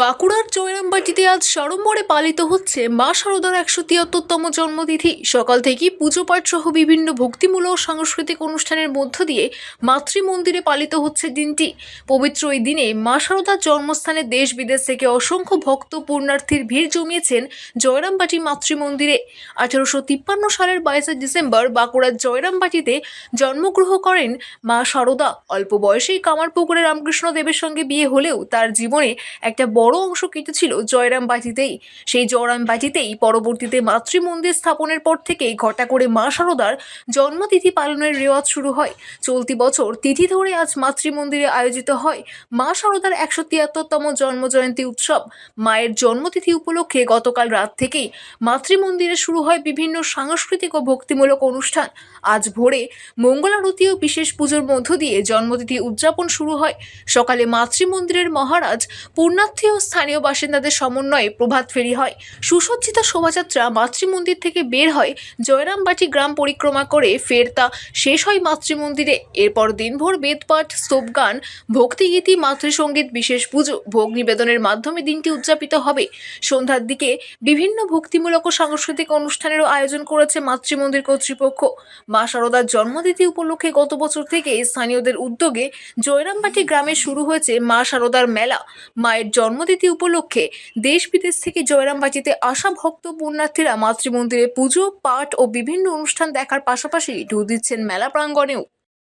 বাঁকুড়ার জয়রামবাটিতে আজ সাড়ম্বরে পালিত হচ্ছে মা শারদার একশো তিয়াত্তরতম জন্মতিথি। সকাল থেকেই পুজো পাঠ সহ বিভিন্ন ভক্তিমূলক সাংস্কৃতিক অনুষ্ঠানের মধ্য দিয়ে মাতৃ মন্দিরে পালিত হচ্ছে দিনটি। পবিত্র এই দিনে মা শারদার জন্মস্থানে দেশ বিদেশ থেকে অসংখ্য ভক্ত পুণ্যার্থীর ভিড় জমিয়েছেন জয়রামবাটি মাতৃ মন্দিরে আঠারোশো তিপ্পান্ন সালের বাইশে ডিসেম্বর বাঁকুড়ার জয়রামবাটিতে জন্মগ্রহণ করেন মা শারদা অল্প বয়সেই কামারপুকুরে রামকৃষ্ণ দেবের সঙ্গে বিয়ে হলেও তার জীবনে একটা বড় অংশ কেটেছিল জয়রামবাটিতেই সেই জয়রামবাটিতেই পরবর্তীতে মাতৃ মন্দির স্থাপনের পর থেকেই ঘটা করে মা শারদার জন্মতিথি পালনের রেওয়াজ শুরু হয়। চলতি বছর তিথি ধরে আজ মাতৃ মন্দিরে আয়োজিত হয় মা শারদার একশো তিয়াত্তরতম জন্মজয়ন্তী উৎসব। মায়ের জন্মতিথি উপলক্ষে গতকাল রাত থেকেই মাতৃ মন্দিরে শুরু হয় বিভিন্ন সাংস্কৃতিক ও ভক্তিমূলক অনুষ্ঠান। আজ ভোরে মঙ্গলারতি ও বিশেষ পুজোর মধ্য দিয়ে জন্মতিথি উদযাপন শুরু হয়। সকালে মাতৃ মন্দিরের মহারাজ পুণ্যার্থী ও স্থানীয় বাসিন্দাদের সমন্বয়ে প্রভাত ফেরি হয়। সুসজ্জিত শোভাযাত্রা মাতৃ মন্দির থেকে বের হয়। জয়রামবাটি গ্রাম পরিক্রমা করে ফের তা শেষ হয় মাতৃ মন্দিরে এরপর দিনভর বেদপাঠ, স্তোপগান, ভক্তিগীতি মাতৃসঙ্গীত বিশেষ পুজো, ভোগ নিবেদনের মাধ্যমে দিনটি উদযাপিত হবে। সন্ধ্যার দিকে বিভিন্ন ভক্তিমূলক ও সাংস্কৃতিক অনুষ্ঠানেরও আয়োজন করেছে মাতৃমন্দির কর্তৃপক্ষ। মা শারদার জন্মতিথি উপলক্ষে গত বছর থেকে স্থানীয়দের উদ্যোগে জয়রামবাটি গ্রামে শুরু হয়েছে মা শারদার মেলা। মায়ের জন্মতিথি উপলক্ষে দেশ বিদেশ থেকে জয়রামবাটিতে আসা ভক্ত পুণ্যার্থীরা মাতৃমন্দিরে পুজো, পাঠ ও বিভিন্ন অনুষ্ঠান দেখার পাশাপাশি ঢু দিচ্ছেন মেলা প্রাঙ্গণেও।